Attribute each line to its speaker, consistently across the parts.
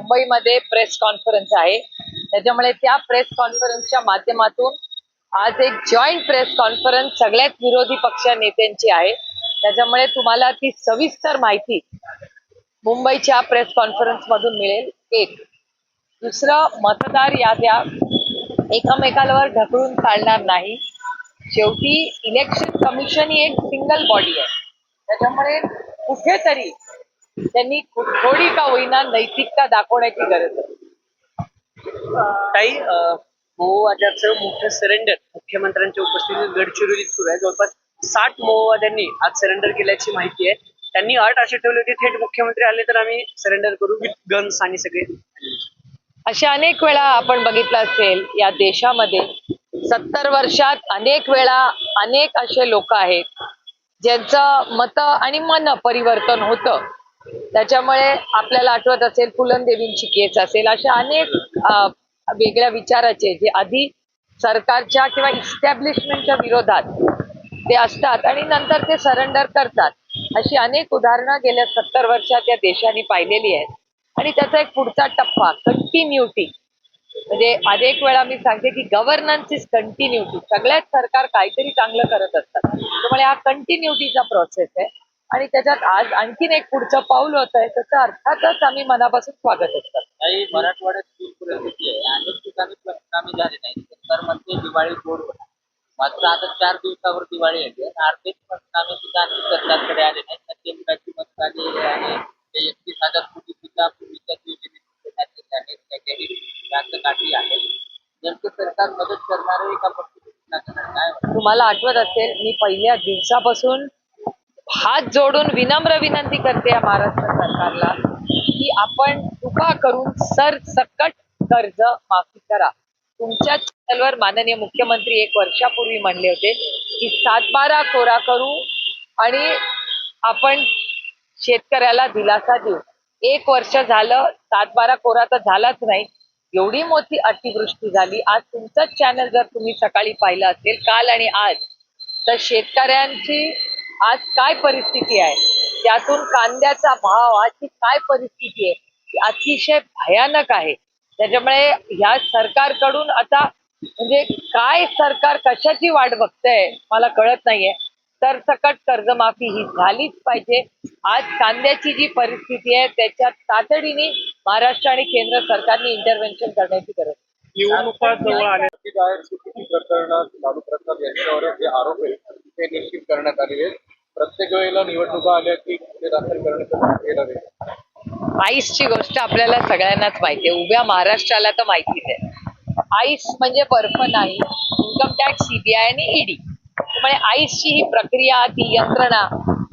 Speaker 1: मुंबईमध्ये press conference आहे. त्याच्यामुळे त्या प्रेस कॉन्फरन्सच्या माध्यमातून आज एक जॉईंट प्रेस कॉन्फरन्स सगळ्याच विरोधी पक्ष नेत्यांची आहे. त्याच्यामुळे तुम्हाला ती सविस्तर माहिती मुंबईच्या प्रेस कॉन्फरन्स मधून मिळेल. एक. दुसरं मतदार याद्या एकमेकांवर ढकलून चालणार नाही. शेवटी इलेक्शन कमिशन ही एक सिंगल बॉडी आहे. त्याच्यामुळे कुठेतरी त्यांनी थोडी का होईना नैतिकता दाखवण्याची गरज आहे.
Speaker 2: काही मोहवाद्याचं मोठं सरेंडर मुख्यमंत्र्यांच्या उपस्थितीत गडचिरोलीत सुरू आहे. जवळपास साठ मोहवाद्यांनी आज सरेंडर केल्याची माहिती आहे. त्यांनी अट अशी ठेवली होती थेट मुख्यमंत्री आले तर आम्ही सरेंडर करू विथ गन्स आणि सगळे.
Speaker 1: अशा अनेक वेळा आपण बघितलं असेल या देशामध्ये सत्तर वर्षात अनेक वेळा अनेक असे लोक आहेत ज्यांचं मत आणि मन परिवर्तन होतं. त्याच्यामुळे आपल्याला आठवत असेल देवींची केस असेल अशा अनेक वेगळ्या विचाराचे जे आधी सरकारच्या किंवा इस्टॅब्लिशमेंटच्या विरोधात ते असतात आणि नंतर ते सरेंडर करतात. अशी अनेक उदाहरणं गेल्या सत्तर वर्षात या देशाने पाहिलेली आहेत. आणि त्याचा एक पुढचा टप्पा कंटिन्युटी म्हणजे अनेक वेळा मी सांगते की गव्हर्नन्स इज कंटिन्युटी सगळ्याच सरकार काहीतरी चांगलं करत असतात. त्यामुळे हा कंटिन्युटीचा प्रोसेस आहे. आणि त्याच्यात आज आणखीन एक पुढचं पाऊल होत आहे त्याचं अर्थातच आम्ही मनापासून स्वागत असतात
Speaker 3: काही मराठवाड्यात परिस्थिती आहे. अनेक ठिकाणी कामे झाले नाही दिवाळी गोड मात्र आता चार दिवसावर दिवाळी येते अर्धेच पंचनामे सुद्धा आणखी सरकारकडे आले नाही मदत आली आहे एकतीस हजार कोटी सुद्धा पूर्वीच्या योजनेत काठी आहे. नेमकं सरकार मदत करणार आहे का फक्त काय?
Speaker 1: तुम्हाला आठवत असेल मी पहिल्या दिवसापासून हात जोडून विनम्र विनंती करते या महाराष्ट्र सरकारला की आपण कृपा करून सरसकट कर्ज माफी करा. तुमच्या चॅनलवर माननीय मुख्यमंत्री एक वर्षापूर्वी म्हणले होते की सातबारा कोरा करू आणि आपण शेतकऱ्याला दिलासा देऊ. एक वर्ष झालं सातबारा कोरा तर झालाच नाही. एवढी मोठी अतिवृष्टी झाली. आज तुमचंच चॅनल जर तुम्ही सकाळी पाहिलं असेल काल आणि आज तर शेतकऱ्यांची आज काय परिस्थिती आहे? त्यातून कांद्याचा भाव आजची काय परिस्थिती आहे? ती अतिशय भयानक आहे. त्याच्यामुळे ह्या सरकारकडून आता म्हणजे काय सरकार कशाची वाट बघतंय मला कळत नाहीये. सरसकट कर्जमाफी ही झालीच पाहिजे. आज कांद्याची जी परिस्थिती आहे त्याच्यात तातडीने महाराष्ट्र आणि केंद्र सरकारने इंटरव्हेन्शन करण्याची गरज
Speaker 4: प्रकरणात लालू प्रसाद यांच्यावर जे आरोप आहेत ते निश्चित करण्यात आलेले आहेत. प्रत्येक वेळेला निवडणुका आल्या की गुन्हे दाखल करण्याचं केलं जाईल
Speaker 1: आईसची गोष्ट आपल्याला सगळ्यांनाच माहिती आहे. उभ्या महाराष्ट्राला तर माहितीच आहे. आईस म्हणजे बर्फ नाही इन्कम टॅक्स सीबीआय आणि ईडी त्यामुळे आईसची ही प्रक्रिया ती यंत्रणा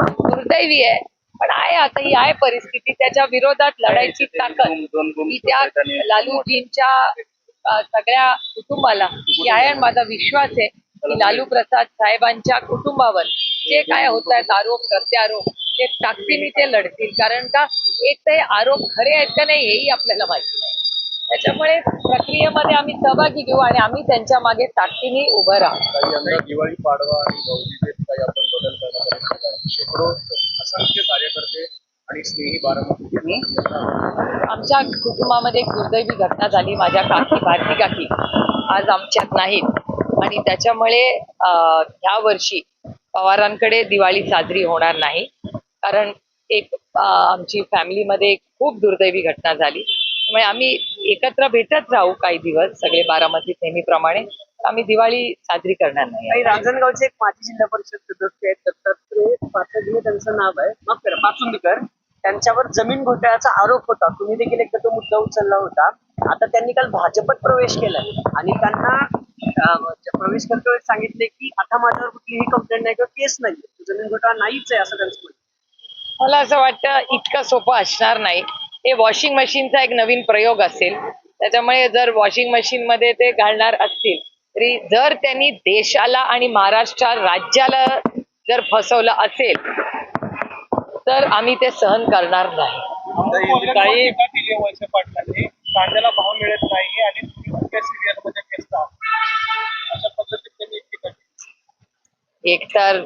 Speaker 1: दुर्दैवी आहे. पण आहे आता ही आहे परिस्थिती. त्याच्या विरोधात लढायची ताकद ही त्या लालूजींच्या अ, सगळ्या कुटुंबाला ही आहे आणि माझा विश्वास आहे की लालू प्रसाद साहेबांच्या कुटुंबावर जे काय होत आहेत आरोप प्रत्यारोप ते ताकदीने ते लढतील. कारण का एक तर आरोप खरे आहेत का नाही हेही आपल्याला माहिती नाही. त्याच्यामुळे प्रक्रियेमध्ये आम्ही सहभागी घेऊ आणि आम्ही त्यांच्या मागे ताकदीने उभं राहू.
Speaker 4: दिवाळी पाडवा आणि गौरीचे काही आपण बदल करणार आहोत. कारण शेकडो असंख्य कार्यकर्ते आणि स्नेही बारामती
Speaker 1: आमच्या कुटुंबामध्ये एक दुर्दैवी घटना झाली माझ्या काकी भारती काकी. आज आमच्यात नाहीत. आणि त्याच्यामुळे ह्या वर्षी पवारांकडे दिवाळी साजरी होणार नाही. कारण एक आमची फॅमिलीमध्ये एक खूप दुर्दैवी घटना झाली. त्यामुळे आम्ही एकत्र भेटत राहू काही दिवस सगळे बारामतीत नेहमीप्रमाणे. आम्ही दिवाळी साजरी करणार नाही.
Speaker 2: रांजणगावचे एक माजी जिल्हा परिषद सदस्य आहेत दत्तात्रय त्यांचं नाव आहे. माफ करा पाचुंदकर त्यांच्यावर जमीन घोटाळ्याचा आरोप होता. तुम्ही देखील एकदा तो मुद्दा उचलला होता. आता त्यांनी काल भाजपत प्रवेश केलाय. आणि त्यांना प्रवेश करते सांगितले की आता माझ्यावर कुठलीही कंप्लेंट नाही किंवा केस नाही जमीन घोटाळा नाहीच आहे असं त्यांचं.
Speaker 1: मला असं वाटतं इतकं सोपं असणार नाही. हे वॉशिंग मशीनचा एक नवीन प्रयोग असेल. त्याच्यामुळे जर वॉशिंग मशीन मध्ये ते घालणार असतील तरी जर त्यांनी देशाला आणि महाराष्ट्र राज्याला जर फसवलं असेल तर आम्ही ते सहन करणार नाही.
Speaker 4: काही कांद्याला भाव मिळत नाही आणि
Speaker 1: एकतर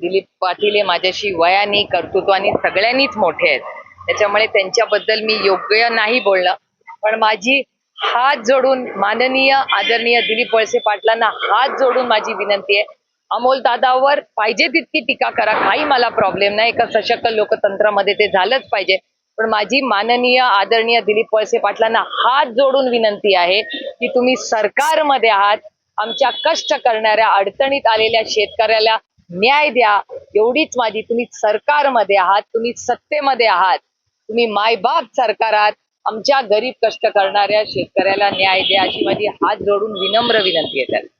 Speaker 1: दिलीप पाटील हे माझ्याशी वयाने कर्तृत्वाने सगळ्यांनीच मोठे आहेत. त्याच्यामुळे त्यांच्याबद्दल मी योग्य नाही बोलणं पण माझी हात जोडून माननीय आदरणीय दिलीप वळसे पाटलांना हात जोडून माझी विनंती आहे. अमोल दादावर पाहिजे तितकी टीका करा. काही मला प्रॉब्लेम नाही. एका सशक्त लोकतंत्रामध्ये ते झालंच पाहिजे. पण माझी माननीय आदरणीय दिलीप वळसे पाटलांना हात जोडून विनंती आहे की तुम्ही सरकारमध्ये आहात. आमच्या कष्ट करणाऱ्या अडचणीत आलेल्या शेतकऱ्याला न्याय द्या. एवढीच माझी तुम्ही सरकारमध्ये आहात तुम्ही सत्तेमध्ये आहात. तुम्ही मायबाप सरकार आहात. आमच्या गरीब कष्ट करणाऱ्या शेतकऱ्याला न्याय द्या अशी माझी हात जोडून विनम्र विनंती आहे त्याला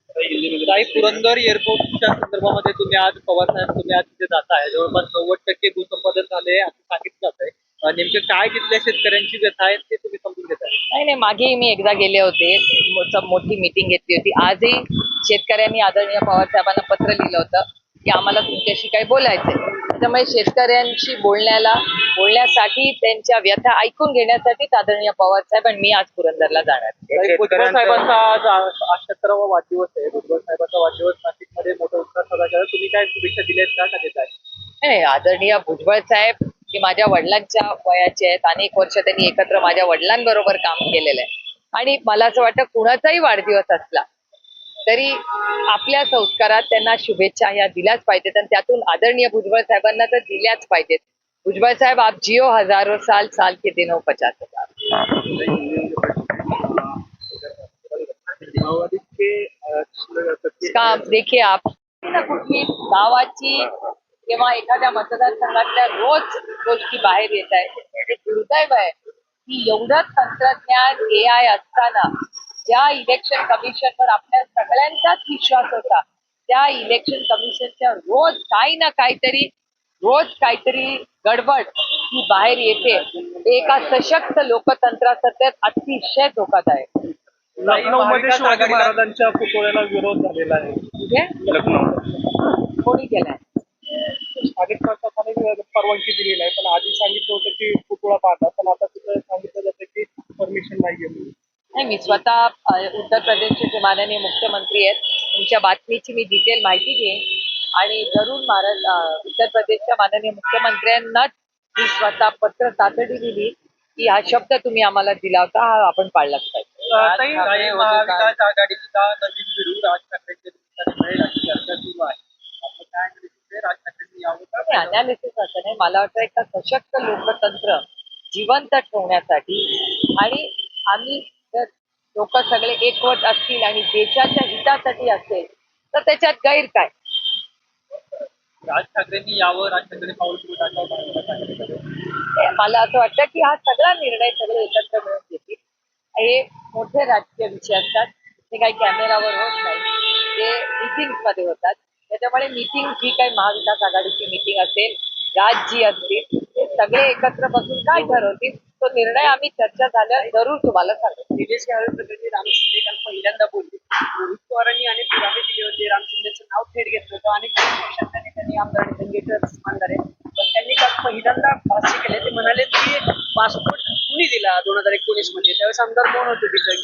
Speaker 3: काही पुरंदर एअरपोर्टच्या संदर्भामध्ये तुम्ही आज पवार साहेब तुम्ही आज तिथे जाताय. जवळपास नव्वद टक्के भूसंपादन झाले असं सांगितलं जात आहे नेमकं काय तिथल्या शेतकऱ्यांची व्यथा आहे ते तुम्ही समजून घेताय?
Speaker 1: नाही नाही मागेही मी एकदा गेले होते. मो- मोठी मीटिंग घेतली होती. आजही शेतकऱ्यांनी आदरणीय पवार साहेबांना पत्र लिहिलं होतं की आम्हाला तुमच्याशी काही बोलायचंय. त्याच्यामुळे शेतकऱ्यांशी बोलण्याला बोलण्यासाठी त्यांच्या व्यथा ऐकून घेण्यासाठीच आदरणीय पवार साहेब आणि मी आज पुरंदरला जाणार आहे.
Speaker 3: भुजबळ साहेबांचा आज अठ्याहत्तरावा वाढदिवस आहे. भुजबळ साहेबांचा वाढदिवस नाशिकमध्ये मोठा उत्साह साजरा केला तुम्ही काय शुभेच्छा दिल्यात का का देताय
Speaker 1: नाही आदरणीय भुजबळ साहेब हे माझ्या वडिलांच्या वयाचे आहेत. अनेक वर्ष त्यांनी एकत्र माझ्या वडिलांबरोबर काम केलेलं आहे. आणि मला असं वाटतं कुणाचाही वाढदिवस असला तरी आपल्या संस्कारात त्यांना शुभेच्छा ह्या दिल्याच पाहिजेत आणि त्यातून आदरणीय भुजबळ साहेबांना तर दिल्याच पाहिजेत. भुजबळ साहेब आप जिओ हजारो साल साल के दिनों पचास हजार.
Speaker 3: के
Speaker 1: का देखिए आप ना कुठली गावाची किंवा एखाद्या मतदारसंघातल्या रोज गोष्टी बाहेर येत आहे ते दुर्दैव आहे की एवढं तंत्रज्ञान ए आय असताना ज्या इलेक्शन कमिशनवर आपल्या सगळ्यांचाच विश्वास होता त्या इलेक्शन कमिशनच्या रोज काही ना काहीतरी रोज काहीतरी गडबड ही बाहेर येते. एका सशक्त लोकतंत्रासाठी अतिशय धोकादायक.
Speaker 4: लखनौमध्ये शिवाजी महाराजांच्या पुतळ्याला विरोध झालेला आहे. लखनौ.
Speaker 1: कोणी केलाय?
Speaker 4: स्थानिक प्रशासनाने परवानगी दिलेली आहे. पण आधी सांगितलं होतं की पुतळा पाहता. पण आता तिथं सांगितलं जातं की परमिशन नाहीये म्हणून.
Speaker 1: नाही मी स्वतः उत्तर प्रदेशचे जे माननीय मुख्यमंत्री आहेत तुमच्या बातमीची मी डिटेल माहिती घेईन. आणि जरूर महाराज उत्तर प्रदेशच्या माननीय मुख्यमंत्र्यांनाच मी स्वतः पत्र तातडी दिली की हा शब्द तुम्ही आम्हाला दिला होता हा आपण पाळलाच पाहिजे
Speaker 3: महाविकास आघाडीचा नवीन राज ठाकरेंच्या चर्चा सुरू आहे आपलं काय म्हणते राज ठाकरेंनी का
Speaker 1: अनालिसिस असं नाही मला वाटतं एका सशक्त लोकतंत्र जिवंत ठेवण्यासाठी आणि आम्ही जर लोक सगळे एकवट असतील आणि देशाच्या हितासाठी असेल तर त्याच्यात गैर काय?
Speaker 3: राज ठाकरेंनी यावं राज ठाकरे पाऊल टाकावं
Speaker 1: मला असं वाटतं की हा सगळा निर्णय सगळे एकत्र मिळून घेतील. हे मोठे राजकीय विषय असतात. ते काही कॅमेरावर होत नाही. ते meetings मध्ये होतात. त्याच्यामुळे मीटिंग जी काही महाविकास आघाडीची मीटिंग असेल राजजी असतील ते सगळे एकत्र बसून काय ठरवतील तो निर्णय आम्ही चर्चा झाल्यावर जरूर तुम्हाला सांगू.
Speaker 2: निलेश प्रकरणी राम शिंदे काल पहिल्यांदा बोलले. रोहित पवारांनी अनेक पुरावे दिले होते. राम शिंदेचं नाव थेट घेतलं होतं. अनेक पक्षांच्या नेत्यांनी आमदार आणि दंगेकर मानणारे पण त्यांनी काल पहिल्यांदा भाष्य केले. ते म्हणाले की पासपोर्ट कुणी दिला दोन हजार एकोणीसमध्ये? त्यावेळेस आमदार कोण होते तिथे?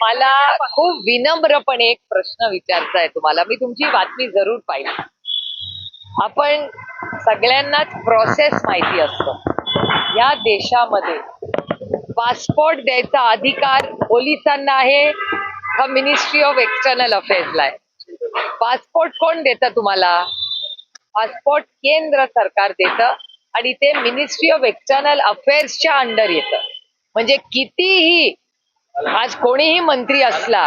Speaker 1: मला खूप विनम्रपणे एक प्रश्न विचारचा आहे तुम्हाला. मी तुमची बातमी जरूर पाहिली. आपण सगळ्यांनाच प्रोसेस माहिती असतो. या देशामध्ये पासपोर्ट द्यायचा अधिकार पोलिसांना आहे का मिनिस्ट्री ऑफ एक्सटर्नल अफेअर्सला आहे? पासपोर्ट कोण देतं तुम्हाला? पासपोर्ट केंद्र सरकार देतं आणि ते मिनिस्ट्री ऑफ एक्सटर्नल अफेअर्सच्या अंडर येतं. म्हणजे कितीही आज कोणीही मंत्री असला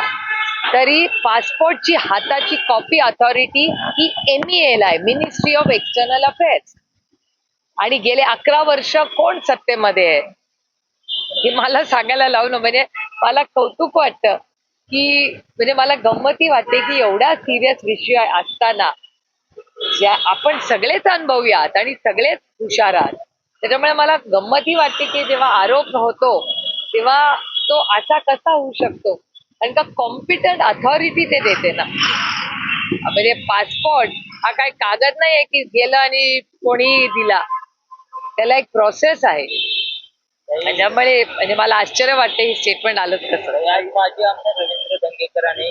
Speaker 1: तरी पासपोर्टची हाताची कॉपी अथॉरिटी ही एमईएल आहे मिनिस्ट्री ऑफ एक्सटर्नल अफेअर्स आणि गेले अकरा वर्ष कोण सत्तेमध्ये आहे? हे मला सांगायला लावणं म्हणजे मला कौतुक वाटतं की म्हणजे मला गंमती वाटते की एवढा सिरियस विषय असताना ज्या आपण सगळेच अनुभवूयात आणि सगळेच हुशार आहात. त्याच्यामुळे मला गंमती वाटते की जेव्हा आरोप होतो तेव्हा तो असा कसा होऊ शकतो? कारण का कॉम्पिटंट अथॉरिटी ते देते ना. म्हणजे पासपोर्ट हा काय कागद नाही आहे की गेलं आणि कोणी दिला. त्याला एक प्रोसेस आहे. त्याच्यामुळे म्हणजे मला आश्चर्य वाटते ही स्टेटमेंट आलंच कसं.
Speaker 3: आज माजी आमदार रवींद्र दंगेकरांनी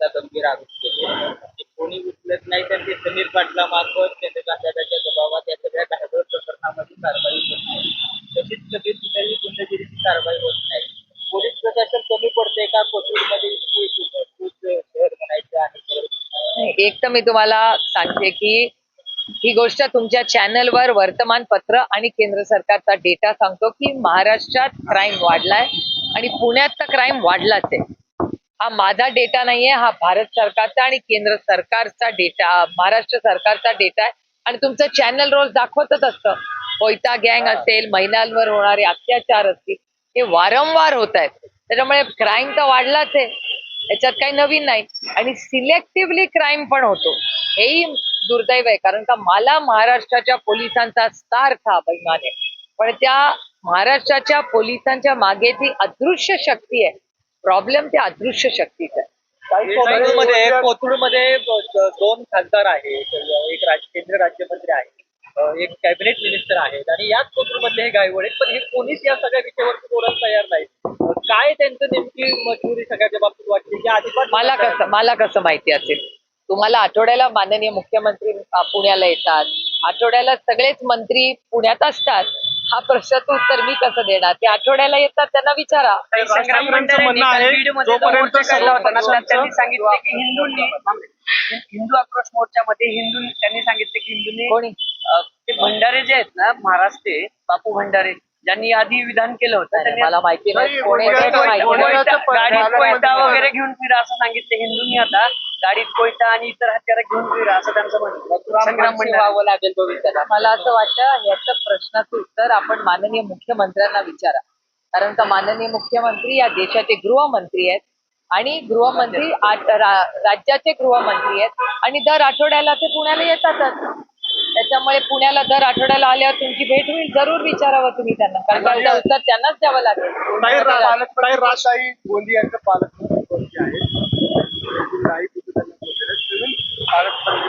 Speaker 3: गंभीर आरोप केले. कोणी उचलत नाही तर ते समीर पाटलामार्फत चंद्रकांतदादाच्या दबावात या सगळ्या
Speaker 5: घायदळ प्रकरणामध्ये कारवाई होत नाही. तशीच सगळी कुठेही गुंडगिरीची कारवाई होत नाही. पोलीस प्रशासन कमी पडते का? कोथरूडमध्ये शहर आहे
Speaker 1: एक तर मी तुम्हाला सांगते की ही गोष्ट तुमच्या चॅनलवर वर्तमानपत्र आणि केंद्र सरकारचा डेटा सांगतो की महाराष्ट्रात क्राईम वाढलाय आणि पुण्यात तर क्राईम वाढलाच आहे. हा माझा डेटा नाहीये हा भारत सरकारचा आणि केंद्र सरकारचा डेटा महाराष्ट्र सरकारचा डेटा आहे. आणि तुमचं चॅनल रोज दाखवतच असतं. कोयता गँग असेल महिलांवर होणारे अत्याचार असतील हे वारंवार होत आहेत. त्याच्यामुळे क्राईम तर वाढलाच आहे. याच्यात काही नवीन नाही. आणि सिलेक्टिव्हली क्राईम पण होतो. हेही दुर्दैव आहे. कारण का मला महाराष्ट्राच्या पोलिसांचा सारखा अभिमान आहे. पण त्या महाराष्ट्राच्या पोलिसांच्या मागे ती अदृश्य शक्ती आहे. प्रॉब्लेम त्या अदृश्य शक्तीचा आहे.
Speaker 3: कोथरूडमध्ये कोथरूडमध्ये दोन खासदार आहेत एक राज केंद्रीय राज्यमंत्री आहे एक कॅबिनेट मिनिस्टर आहेत आणि याच कोथरूडमधले हे गायवड आहेत पण हे कोणीच या सगळ्या विषयावरती बोलायला तयार नाही. काय त्यांचं नेमकी मजबुरी सगळ्याच्या बाबतीत वाटते? की अजिबात
Speaker 1: मला कसं मला कसं माहिती असेल? तुम्हाला आठवड्याला माननीय मुख्यमंत्री पुण्याला येतात. आठवड्याला सगळेच मंत्री पुण्यात असतात. हा प्रश्नाचं उत्तर मी कसं देणार ते आठवड्याला येतात त्यांना विचारा
Speaker 2: संग्राम
Speaker 4: राष्ट्रपतींचं
Speaker 2: मंडळांनी
Speaker 4: म्हणणं आहे,
Speaker 2: काल बीडमध्ये
Speaker 4: जोपर्यंत
Speaker 2: मोर्चा काढला होता ना,
Speaker 4: सर्व
Speaker 2: त्यात त्यांनी सांगितले की हिंदूंनी हिंदू आक्रोश मोर्चामध्ये हिंदू त्यांनी सांगितले की हिंदूंनी
Speaker 1: कोणी
Speaker 2: अ, ते भंडारे जे आहेत ना महाराष्ट्र बापू भंडारे ज्यांनी आधी विधान केलं होतं
Speaker 1: नाही,
Speaker 2: त्यांनी
Speaker 1: मला माहिती नाही कोणी
Speaker 4: कोणी-
Speaker 1: नाही,
Speaker 4: कोणी-
Speaker 1: माहिती
Speaker 4: कोणी-
Speaker 1: नाही.
Speaker 2: कोयता-
Speaker 4: कोणी-
Speaker 2: गाडीत
Speaker 4: कोणी-
Speaker 2: कोयता
Speaker 4: कोणी-
Speaker 2: वगैरे घेऊन फिरा असं सांगितले हिंदूंनी आता गाडीत कोयता आणि इतर हत्यारं घेऊन फिरा असं त्यांचं म्हणणं संग्राम
Speaker 1: व्हावं लागेल तो विचारा. मला असं वाटतं याचं प्रश्नाचं उत्तर आपण माननीय मुख्यमंत्र्यांना विचारा. कारण का माननीय मुख्यमंत्री या देशाचे गृहमंत्री आहेत आणि गृहमंत्री राज्याचे गृहमंत्री आहेत आणि दर आठवड्याला ते पुण्याला येतातच. त्याच्यामुळे पुण्याला दर आठवड्याला आल्यावर तुमची भेट होईल जरूर विचारावं तुम्ही त्यांना. कारण उत्तर त्यांनाच द्यावं लागेल.
Speaker 4: गोंदियांचं पालकमंत्री पद जे आहे नाही तिथे त्यांना पोहोचले. नवीन पालकमंत्री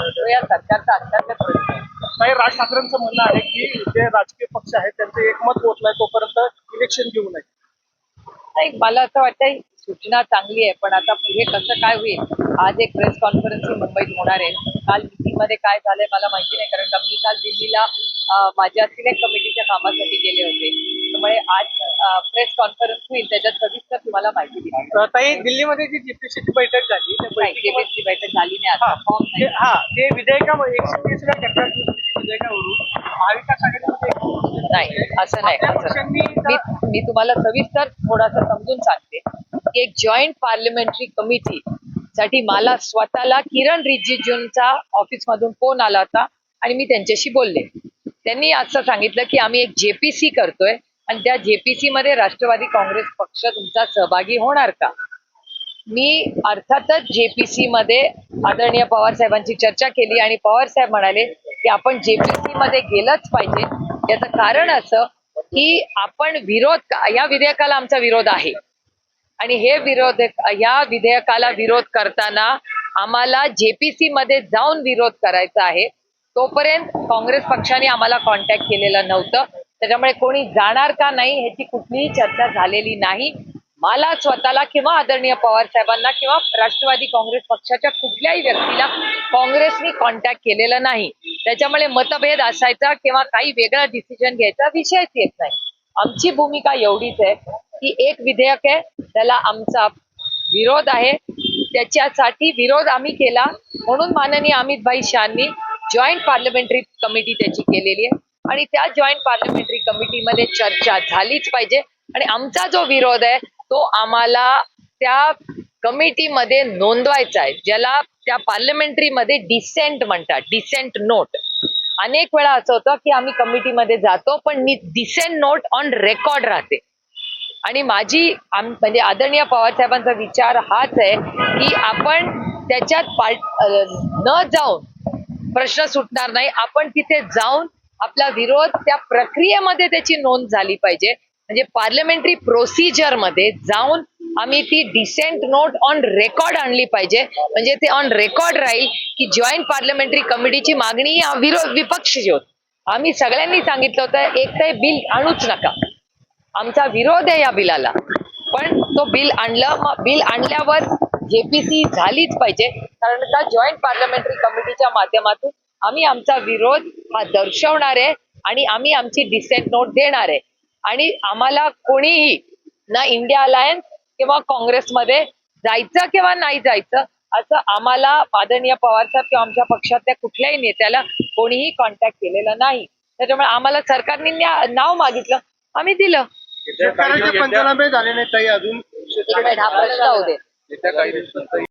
Speaker 4: पद
Speaker 1: या सरकारचा अत्यंत प्रश्न आहे
Speaker 4: राज ठाकरेंचं म्हणणं आहे की जे राजकीय पक्ष आहेत त्यांचं एकमत होत नाही तोपर्यंत इलेक्शन घेऊ नये.
Speaker 1: नाही मला असं वाटतं सूचना चांगली आहे पण आता पुढे कसं काय होईल? आज एक प्रेस कॉन्फरन्स ही मुंबईत होणार आहे. काल मध्ये काय झालंय मला माहिती नाही कारण का मी काल दिल्लीला माझ्या सिलेक्ट कमिटीच्या कामासाठी गेले होते. त्यामुळे प्रेस कॉन्फरन्स होईल त्याच्यात सविस्तर तुम्हाला माहिती दिली
Speaker 2: ताई दिल्लीमध्ये जी जीपीसीची बैठक झाली
Speaker 1: केबीची बैठक झाली नाही आता. फॉर्म
Speaker 2: ते-
Speaker 1: नाही.
Speaker 2: हा ते विधेयकामध्ये एकशे टप्प्याच्या विधेयकावरून महाविकास आघाडीमध्ये
Speaker 1: नाही असं नाही मी मी तुम्हाला सविस्तर थोडासा समजून सांगते. की एक जॉईंट पार्लमेंटरी कमिटी साठी मला स्वतःला किरण रिजिजूंचा ऑफिस मधून फोन आला होता आणि मी त्यांच्याशी बोलले. त्यांनी असं सांगितलं की आम्ही एक जेपीसी करतोय. आणि त्या जेपीसी मध्ये राष्ट्रवादी काँग्रेस पक्ष तुमचा सहभागी होणार का? मी अर्थातच जेपीसी मध्ये आदरणीय पवार साहेबांची चर्चा केली आणि पवार साहेब म्हणाले की आपण जेपीसी मध्ये गेलंच पाहिजे. याचं कारण असं की आपण विरोध या विधेयकाला आमचा विरोध आहे. आणि हे विरोध या विधेयकाला विरोध करताना आम्हाला जेपीसी मध्ये जाऊन विरोध करायचा आहे. तोपर्यंत काँग्रेस पक्षाने आम्हाला कॉन्टॅक्ट केलेला नव्हतं. त्याच्यामुळे कोणी जाणार का नाही ह्याची कुठलीही चर्चा झालेली नाही. मला स्वतःला किंवा आदरणीय पवार साहेबांना किंवा राष्ट्रवादी काँग्रेस पक्षाच्या कुठल्याही व्यक्तीला काँग्रेसनी कॉन्टॅक्ट केलेलं नाही. त्याच्यामुळे मतभेद असायचा किंवा काही वेगळा डिसिजन घ्यायचा विषयच येत नाही. आमची भूमिका एवढीच आहे की एक विधेयक आहे त्याला आमचा विरोध आहे. त्याच्यासाठी विरोध आम्ही केला. म्हणून माननीय अमितभाई शहांनी शहानी जॉईंट पार्लमेंटरी कमिटी त्याची केलेली आहे. आणि त्या जॉईंट पार्लमेंटरी कमिटीमध्ये चर्चा झालीच पाहिजे. आणि आमचा जो विरोध आहे तो आम्हाला त्या कमिटीमध्ये नोंदवायचा आहे. ज्याला त्या पार्लमेंटरीमध्ये डिसेंट म्हणतात डिसेंट नोट अनेक वेळा असं होतं की आम्ही कमिटीमध्ये जातो पण डिसेंट नोट ऑन रेकॉर्ड राहते. आणि माझी म्हणजे आदरणीय पवार साहेबांचा विचार हाच आहे की आपण त्याच्यात पार्ट न जाऊन प्रश्न सुटणार नाही. आपण तिथे जाऊन आपला विरोध त्या प्रक्रियेमध्ये त्याची नोंद झाली पाहिजे. म्हणजे पार्लमेंटरी प्रोसिजरमध्ये जाऊन आम्ही ती डिसेंट नोट ऑन रेकॉर्ड आणली पाहिजे. म्हणजे ते ऑन रेकॉर्ड राहील की जॉईंट पार्लमेंटरी कमिटीची मागणी विरोध विपक्षी होत. आम्ही सगळ्यांनी सांगितलं होतं एक तर बिल आणूच नका. आमचा विरोध आहे या बिलाला. पण तो बिल आणलं मग बिल आणल्यावर जेपीसी झालीच पाहिजे. कारण का जॉईंट पार्लमेंटरी कमिटीच्या माध्यमातून आम्ही आमचा विरोध हा दर्शवणार आहे आणि आम्ही आमची डिसेंट नोट देणार आहे. आणि आम्हाला कोणीही ना इंडिया अलायन्स किंवा काँग्रेसमध्ये जायचं किंवा नाही जायचं असं आम्हाला आदरणीय पवार साहेब किंवा आमच्या पक्षातल्या कुठल्याही नेत्याला कोणीही कॉन्टॅक्ट केलेला नाही. त्याच्यामुळे आम्हाला सरकारने नाव मागितलं आम्ही दिलं.
Speaker 6: पंचनामे झाले नाही अजून
Speaker 1: हा प्रश्न